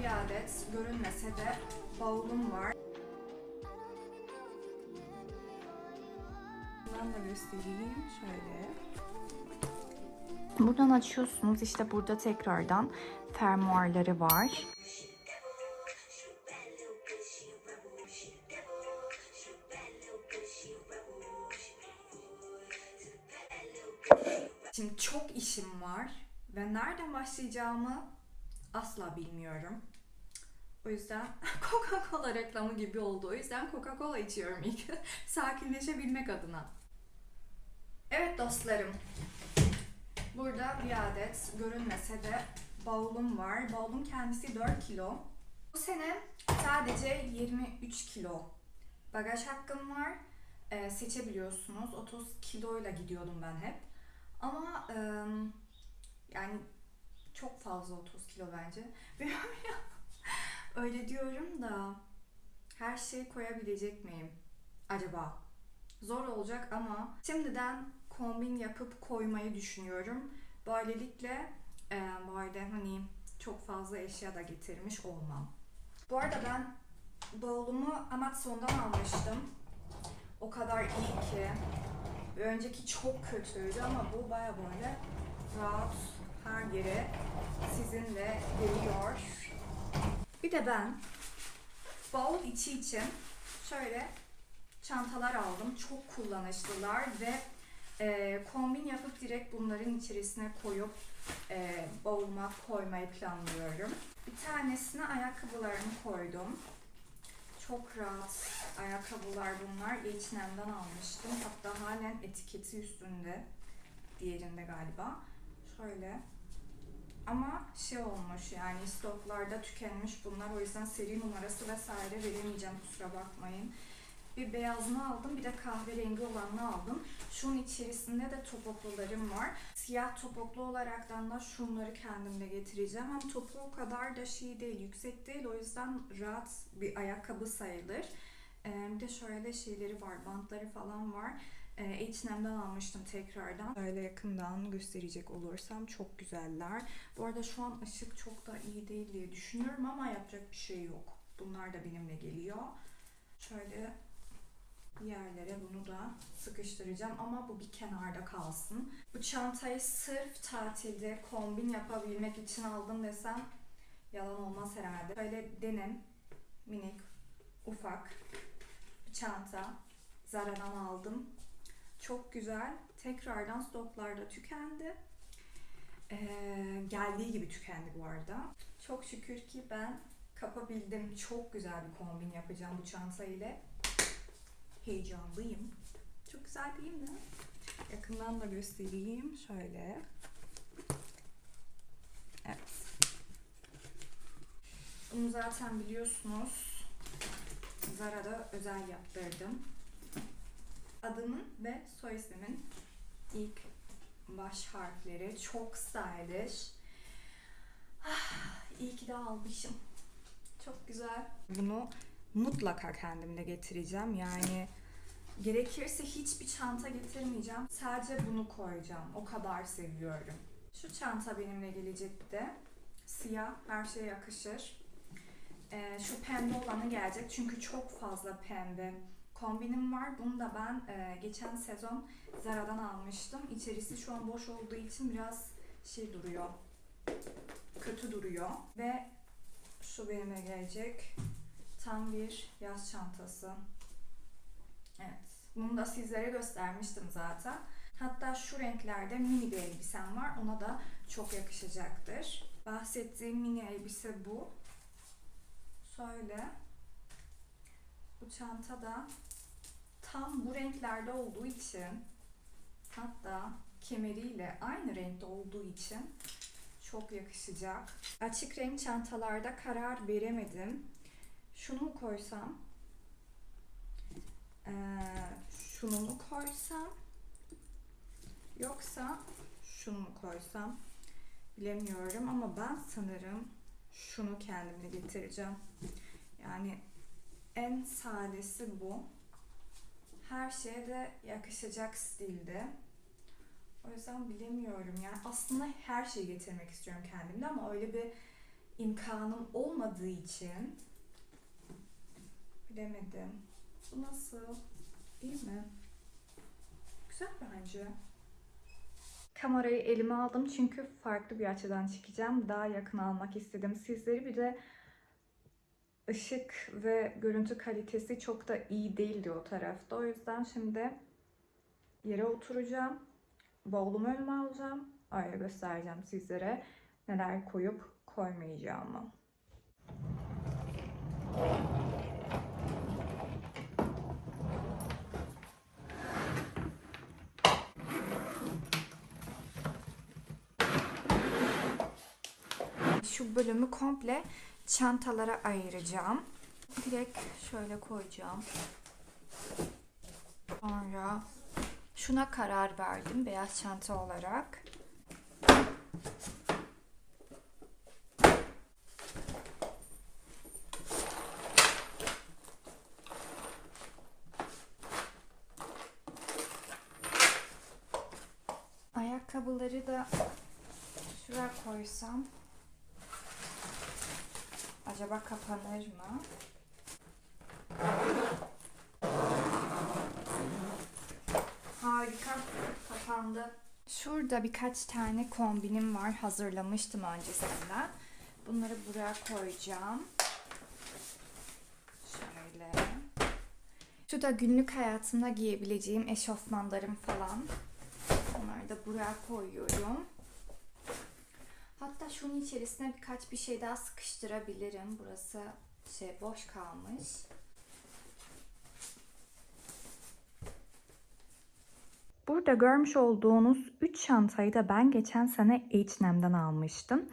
bir adet görünmese de bavulum var. Ben de göstereyim şöyle. Buradan açıyorsunuz. İşte burada tekrardan fermuarları var. Şimdi çok işim var ve nereden başlayacağımı asla bilmiyorum. O yüzden Coca-Cola reklamı gibi oldu. O yüzden Coca-Cola içiyorum ilk. Sakinleşebilmek adına. Evet dostlarım. Burada bir adet görünmese de bavulum var. Bavulun kendisi 4 kilo. Bu sene sadece 23 kilo bagaj hakkım var. Ee, seçebiliyorsunuz. 30 kiloyla gidiyordum ben hep. Ama ım, yani çok fazla 30 kilo bence. Bilmiyorum ya. Öyle diyorum da her şeyi koyabilecek miyim acaba? Zor olacak ama şimdiden kombin yapıp koymayı düşünüyorum. Böylelikle e, böyle hani çok fazla eşya da getirmiş olmam. Bu arada ben bavulumu Amazon'dan almıştım. O kadar iyi ki. Önceki çok kötüydü ama bu baya böyle rahat her yere sizinle geliyor. Bir de ben bavul içi için şöyle çantalar aldım. Çok kullanışlılar ve e, kombin yapıp direkt bunların içerisine koyup e, bavuluma koymayı planlıyorum. Bir tanesine ayakkabılarımı koydum. Çok rahat ayakkabılar bunlar. H&M'den almıştım. Hatta halen etiketi üstünde. Diğerinde galiba. Şöyle. Ama şey olmuş yani stoklarda tükenmiş bunlar. O yüzden seri numarası vesaire veremeyeceğim kusura bakmayın. Bir beyazını aldım bir de kahverengi olanını aldım. Şunun içerisinde de topuklularım var. Siyah topuklu olaraktan da şunları kendimle getireceğim. Hem topuğu o kadar da şey değil, yüksek değil. O yüzden rahat bir ayakkabı sayılır. Ee, bir de şöyle şeyleri var, bantları falan var. Ee, H&M'den almıştım tekrardan. Böyle yakından gösterecek olursam çok güzeller. Bu arada şu an ışık çok da iyi değil diye düşünüyorum ama yapacak bir şey yok. Bunlar da benimle geliyor. Şöyle yerlere bunu da sıkıştıracağım ama bu bir kenarda kalsın. Bu çantayı sırf tatilde kombin yapabilmek için aldım desem yalan olmaz herhalde. Böyle denim, minik, ufak bir çanta. Zara'dan aldım. Çok güzel. Tekrardan stoklarda tükendi. Ee, geldiği gibi tükendi bu arada. Çok şükür ki ben kapabildim. Çok güzel bir kombin yapacağım bu çanta ile. Heyecanlıyım. Çok güzel değil mi? Yakından da göstereyim. Şöyle. Evet. Bunu zaten biliyorsunuz. Zara'da özel yaptırdım. Adımın ve soy ismimin ilk baş harfleri. Çok stylish. Ah, iyi ki de almışım. Çok güzel. Bunu mutlaka kendimle getireceğim. Yani gerekirse hiçbir çanta getirmeyeceğim. Sadece bunu koyacağım. O kadar seviyorum. Şu çanta benimle gelecek bir de. Siyah, her şeye yakışır. Ee, şu pembe olanı gelecek çünkü çok fazla pembe kombinim var. Bunu da ben e, geçen sezon Zara'dan almıştım. İçerisi şu an boş olduğu için biraz şey duruyor. Kötü duruyor. Ve şu benimle gelecek. Tam bir yaz çantası. Evet. Bunu da sizlere göstermiştim zaten. Hatta şu renklerde mini bir elbisem var. Ona da çok yakışacaktır. Bahsettiğim mini elbise bu. Şöyle. Bu çanta da tam bu renklerde olduğu için hatta kemeriyle aynı renkte olduğu için çok yakışacak. Açık renk çantalarda karar veremedim. Şunu mu koysam? Ee, şunu mu koysam? Yoksa şunu mu koysam? Bilemiyorum ama ben sanırım şunu kendimle getireceğim. Yani en sadesi bu. Her şeye de yakışacak stilde. O yüzden bilemiyorum yani. Aslında her şeyi getirmek istiyorum kendimde ama öyle bir imkanım olmadığı için bilemedim. Bu nasıl? İyi mi? Güzel bence. Kamerayı elime aldım çünkü farklı bir açıdan çekeceğim. Daha yakın almak istedim sizleri. Bir de ışık ve görüntü kalitesi çok da iyi değildi o tarafta. O yüzden şimdi yere oturacağım. Bavulumu önüme alacağım. Öyle göstereceğim sizlere neler koyup koymayacağımı. Şu bölümü komple çantalara ayıracağım. Direkt şöyle koyacağım. Sonra şuna karar verdim beyaz çanta olarak. Ayakkabıları da şuraya koysam acaba kapanır mı? Harika. Kapandı. Şurada birkaç tane kombinim var. Hazırlamıştım öncesinden. Bunları buraya koyacağım. Şöyle. Şu da günlük hayatımda giyebileceğim eşofmanlarım falan. Onları da buraya koyuyorum. Şunun içerisine birkaç bir şey daha sıkıştırabilirim. Burası şey boş kalmış. Burada görmüş olduğunuz 3 çantayı da ben geçen sene H&M'den almıştım.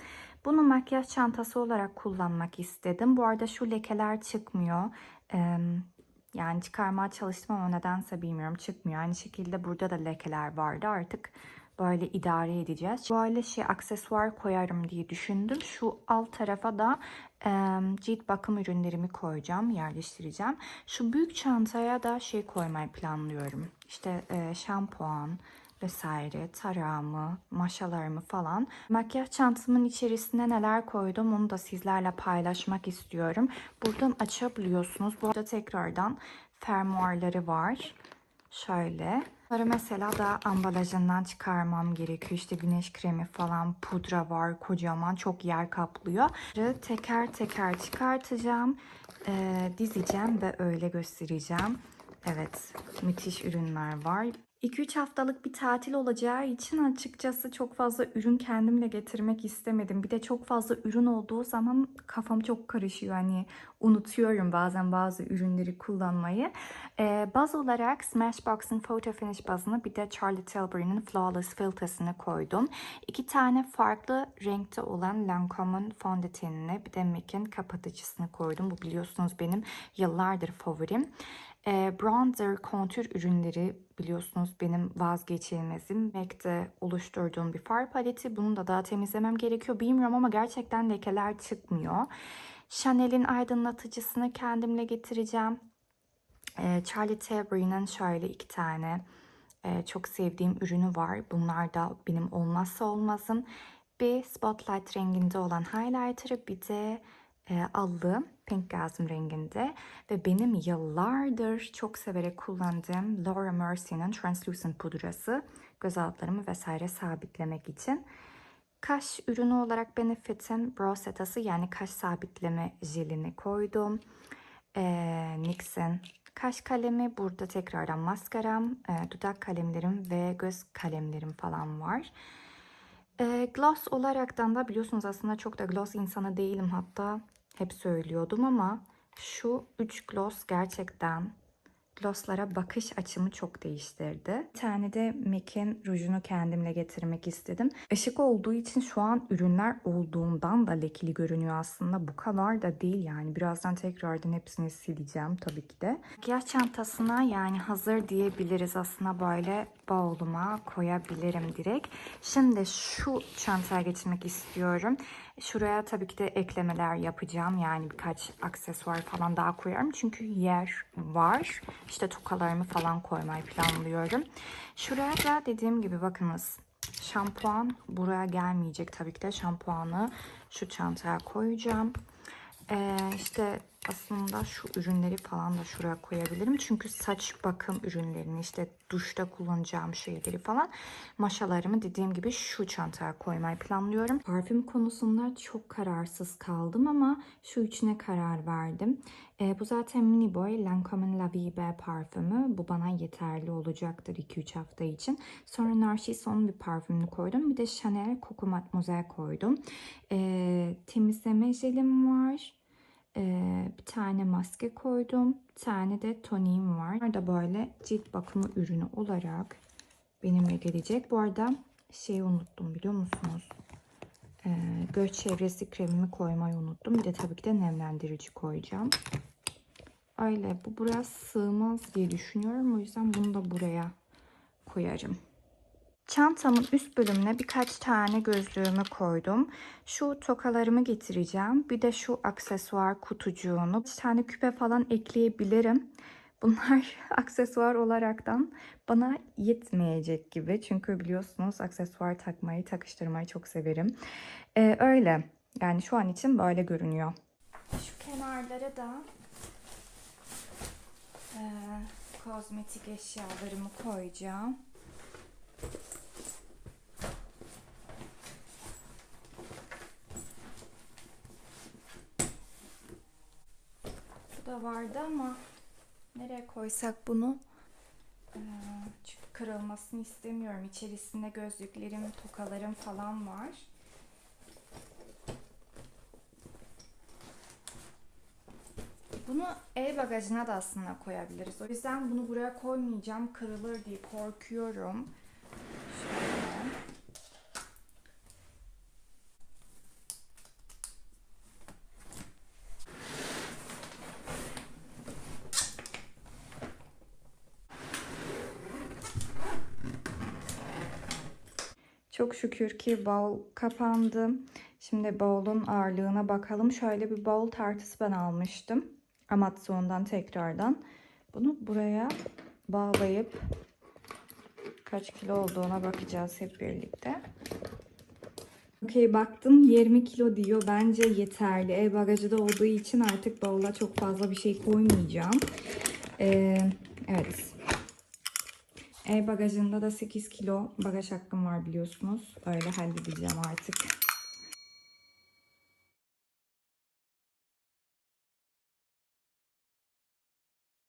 Bunu makyaj çantası olarak kullanmak istedim. Bu arada şu lekeler çıkmıyor. Ee, yani çıkarmaya çalıştım ama nedense bilmiyorum çıkmıyor. Aynı şekilde burada da lekeler vardı. Artık böyle idare edeceğiz. Böyle şey aksesuar koyarım diye düşündüm. Şu alt tarafa da e, cilt bakım ürünlerimi koyacağım, yerleştireceğim. Şu büyük çantaya da şey koymayı planlıyorum. İşte e, şampuan vesaire, tarağımı, maşalarımı falan. Makyaj çantamın içerisine neler koydum onu da sizlerle paylaşmak istiyorum. Buradan açabiliyorsunuz. Burada tekrardan fermuarları var. Şöyle. Bunları mesela da ambalajından çıkarmam gerekiyor. İşte güneş kremi falan, pudra var kocaman. Çok yer kaplıyor. Bunları Teker teker çıkartacağım. Ee, dizeceğim ve öyle göstereceğim. Evet, müthiş ürünler var. 2-3 haftalık bir tatil olacağı için açıkçası çok fazla ürün kendimle getirmek istemedim. Bir de çok fazla ürün olduğu zaman kafam çok karışıyor. Hani unutuyorum bazen bazı ürünleri kullanmayı. Ee, baz olarak Smashbox'ın Photo Finish bazını bir de Charlotte Tilbury'nin Flawless filtresini koydum. İki tane farklı renkte olan Lancome'un fondötenini bir de MAC'in kapatıcısını koydum. Bu biliyorsunuz benim yıllardır favorim. E, bronzer kontür ürünleri biliyorsunuz benim vazgeçilmezim. MAC'de oluşturduğum bir far paleti. Bunu da daha temizlemem gerekiyor. Bilmiyorum ama gerçekten lekeler çıkmıyor. Chanel'in aydınlatıcısını kendimle getireceğim. E, Charlie Tilbury'nin şöyle iki tane e, çok sevdiğim ürünü var. Bunlar da benim olmazsa olmazım. Bir Spotlight renginde olan highlighter'ı bir de e, allı pink gazım renginde ve benim yıllardır çok severek kullandığım Laura Mercier Translucent pudrası göz altlarımı vesaire sabitlemek için. Kaş ürünü olarak Benefit'in Brow Setası yani kaş sabitleme jelini koydum. E, NYX'in kaş kalemi burada tekrardan maskaram, e, dudak kalemlerim ve göz kalemlerim falan var. E, gloss olaraktan da biliyorsunuz aslında çok da gloss insanı değilim hatta hep söylüyordum ama şu 3 gloss gerçekten glosslara bakış açımı çok değiştirdi. Bir tane de MAC'in rujunu kendimle getirmek istedim. Işık olduğu için şu an ürünler olduğundan da lekeli görünüyor aslında. Bu kadar da değil yani. Birazdan tekrardan hepsini sileceğim tabii ki de. Makyaj çantasına yani hazır diyebiliriz aslında böyle bavuluma koyabilirim direkt. Şimdi şu çantaya geçmek istiyorum. Şuraya tabii ki de eklemeler yapacağım. Yani birkaç aksesuar falan daha koyarım. Çünkü yer var. İşte tokalarımı falan koymayı planlıyorum. Şuraya da dediğim gibi bakınız şampuan buraya gelmeyecek tabii ki de şampuanı şu çantaya koyacağım. Ee, işte aslında şu ürünleri falan da şuraya koyabilirim. Çünkü saç bakım ürünlerini işte duşta kullanacağım şeyleri falan maşalarımı dediğim gibi şu çantaya koymayı planlıyorum. Parfüm konusunda çok kararsız kaldım ama şu üçüne karar verdim. Ee, bu zaten Mini Boy Lancôme'un La Vie Belle parfümü. Bu bana yeterli olacaktır 2-3 hafta için. Sonra Narcisso'nun bir parfümünü koydum. Bir de Chanel Coco Mademoiselle koydum. Ee, temizleme jelim var. Ee, bir tane maske koydum. Bir tane de toniğim var. Bunlar da böyle cilt bakımı ürünü olarak benimle gelecek. Bu arada şeyi unuttum biliyor musunuz? Ee, göz çevresi kremimi koymayı unuttum. Bir de tabii ki de nemlendirici koyacağım. Öyle bu buraya sığmaz diye düşünüyorum. O yüzden bunu da buraya koyarım. Çantamın üst bölümüne birkaç tane gözlüğümü koydum. Şu tokalarımı getireceğim. Bir de şu aksesuar kutucuğunu. Bir tane küpe falan ekleyebilirim. Bunlar aksesuar olaraktan bana yetmeyecek gibi. Çünkü biliyorsunuz aksesuar takmayı, takıştırmayı çok severim. Ee, öyle. Yani şu an için böyle görünüyor. Şu kenarlara da e, kozmetik eşyalarımı koyacağım. Da vardı ama nereye koysak bunu? Ee, çünkü kırılmasını istemiyorum. İçerisinde gözlüklerim, tokalarım falan var. Bunu el bagajına da aslında koyabiliriz. O yüzden bunu buraya koymayacağım. Kırılır diye korkuyorum. Şöyle. Çok şükür ki bavul kapandı. Şimdi bavulun ağırlığına bakalım. Şöyle bir bavul tartısı ben almıştım. Amazon'dan tekrardan. Bunu buraya bağlayıp kaç kilo olduğuna bakacağız hep birlikte. Okey baktım 20 kilo diyor. Bence yeterli. Ev bagajı da olduğu için artık bavula çok fazla bir şey koymayacağım. Ee, evet. Ev bagajında da 8 kilo bagaj hakkım var biliyorsunuz. Öyle halledeceğim artık.